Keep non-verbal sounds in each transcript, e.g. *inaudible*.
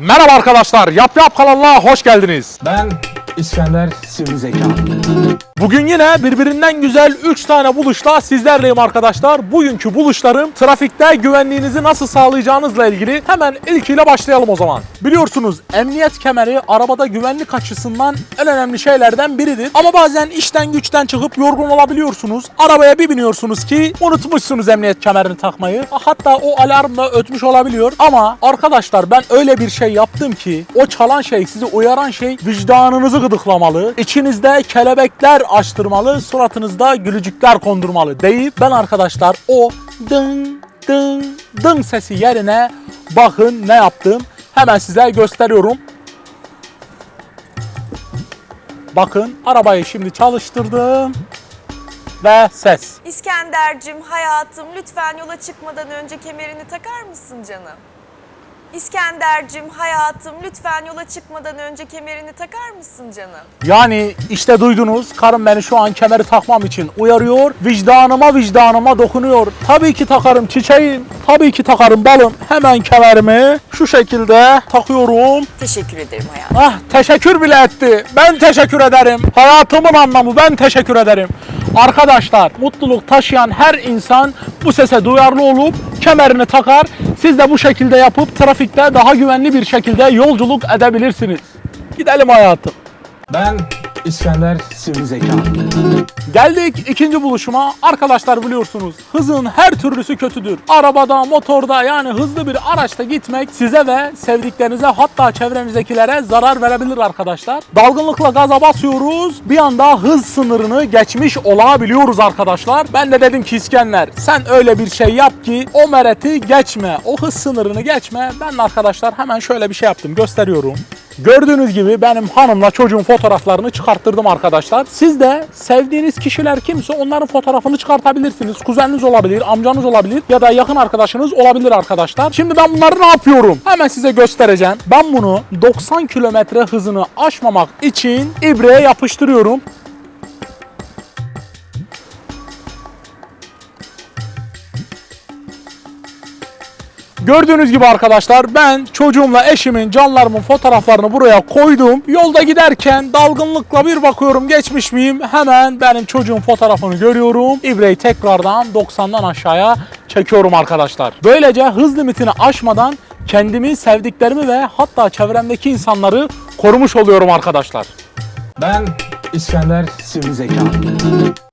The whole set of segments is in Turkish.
Merhaba arkadaşlar, Yap Yap kanalına hoş geldiniz. Ben İskender Sivri. Bugün yine birbirinden güzel 3 tane buluşla sizlerleyim arkadaşlar. Bugünkü buluşlarım trafikte güvenliğinizi nasıl sağlayacağınızla ilgili. Hemen ilkiyle başlayalım o zaman. Biliyorsunuz emniyet kemeri arabada güvenlik açısından en önemli şeylerden biridir. Ama bazen işten güçten çıkıp yorgun olabiliyorsunuz. Arabaya bir biniyorsunuz ki unutmuşsunuz emniyet kemerini takmayı. Hatta o alarm da ötmüş olabiliyor. Ama arkadaşlar ben öyle bir şey yaptım ki o çalan şey sizi uyaran şey vicdanınızı gıdıklamalı. İçinizde kelebekler açtırmalı, suratınızda gülücükler kondurmalı deyip ben arkadaşlar o dın dın dın sesi yerine bakın ne yaptım. Hemen size gösteriyorum. Bakın arabayı şimdi çalıştırdım ve ses. İskender'cim hayatım lütfen yola çıkmadan önce kemerini takar mısın canım? İskender'cim hayatım lütfen yola çıkmadan önce kemerini takar mısın canım? Yani işte duydunuz karım beni şu an kemeri takmam için uyarıyor. Vicdanıma vicdanıma dokunuyor. Tabii ki takarım çiçeğim. Tabii ki takarım balım. Hemen kemerimi şu şekilde takıyorum. Teşekkür ederim hayatım. Ah teşekkür bile etti. Ben teşekkür ederim. Hayatımın anlamı ben teşekkür ederim. Arkadaşlar mutluluk taşıyan her insan bu sese duyarlı olup kemerini takar. Siz de bu şekilde yapıp trafikte daha güvenli bir şekilde yolculuk edebilirsiniz. Gidelim hayatım. Ben İskender Sivri Zeka. Geldik ikinci buluşuma. Arkadaşlar biliyorsunuz hızın her türlüsü kötüdür. Arabada, motorda yani hızlı bir araçta gitmek size ve sevdiklerinize hatta çevrenizdekilere zarar verebilir arkadaşlar. Dalgınlıkla gaza basıyoruz. Bir anda hız sınırını geçmiş olabiliyoruz arkadaşlar. Ben de dedim ki İskender sen öyle bir şey yap ki o mereti geçme. O hız sınırını geçme. Ben de arkadaşlar hemen şöyle bir şey yaptım. Gösteriyorum. Gördüğünüz gibi benim hanımla çocuğun fotoğraflarını çıkarttırdım arkadaşlar. Siz de sevdiğiniz kişiler kimse onların fotoğrafını çıkartabilirsiniz. Kuzeniniz olabilir, amcanız olabilir ya da yakın arkadaşınız olabilir arkadaşlar. Şimdi ben bunları ne yapıyorum? Hemen size göstereceğim. Ben bunu 90 kilometre hızını aşmamak için ibreye yapıştırıyorum. Gördüğünüz gibi arkadaşlar ben çocuğumla eşimin canlarımın fotoğraflarını buraya koydum. Yolda giderken dalgınlıkla bir bakıyorum geçmiş miyim? Hemen benim çocuğun fotoğrafını görüyorum. İbreyi tekrardan 90'dan aşağıya çekiyorum arkadaşlar. Böylece hız limitini aşmadan kendimi, sevdiklerimi ve hatta çevremdeki insanları korumuş oluyorum arkadaşlar. Ben İskender Sivri Zeka.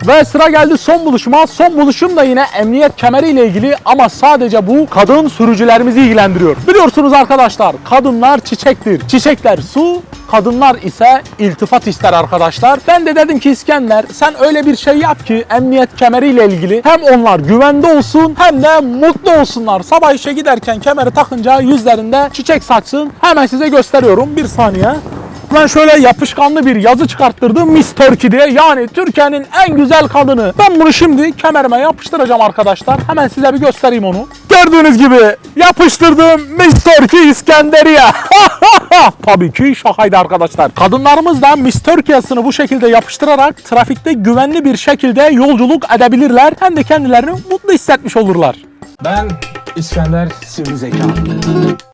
Ve sıra geldi son buluşuma. Son buluşum da yine emniyet kemeri ile ilgili ama sadece bu kadın sürücülerimizi ilgilendiriyor. Biliyorsunuz arkadaşlar kadınlar çiçektir. Çiçekler su, kadınlar ise iltifat ister arkadaşlar. Ben de dedim ki İskender sen öyle bir şey yap ki emniyet kemeri ile ilgili hem onlar güvende olsun hem de mutlu olsunlar. Sabah işe giderken kemeri takınca yüzlerinde çiçek saçsın. Hemen size gösteriyorum. Bir saniye. Ben şöyle yapışkanlı bir yazı çıkarttırdım Miss Turkey diye. Yani Türkiye'nin en güzel kadını. Ben bunu şimdi kemerime yapıştıracağım arkadaşlar. Hemen size bir göstereyim onu. Gördüğünüz gibi yapıştırdım Miss Turkey İskenderiye. *laughs* Tabii ki şakaydı arkadaşlar. Kadınlarımız da Miss Turkey'sini bu şekilde yapıştırarak trafikte güvenli bir şekilde yolculuk edebilirler. Hem de kendilerini mutlu hissetmiş olurlar. Ben İskender Sivri Zeka.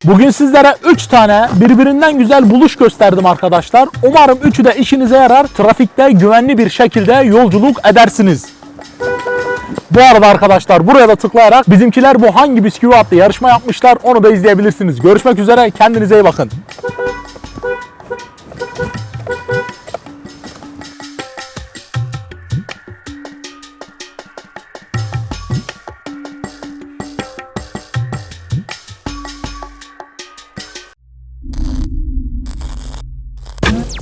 Bugün sizlere 3 tane birbirinden güzel buluş gösterdim arkadaşlar. Umarım üçü de işinize yarar. Trafikte güvenli bir şekilde yolculuk edersiniz. Bu arada arkadaşlar buraya da tıklayarak bizimkiler bu hangi bisküvi adlı yarışma yapmışlar onu da izleyebilirsiniz. Görüşmek üzere kendinize iyi bakın.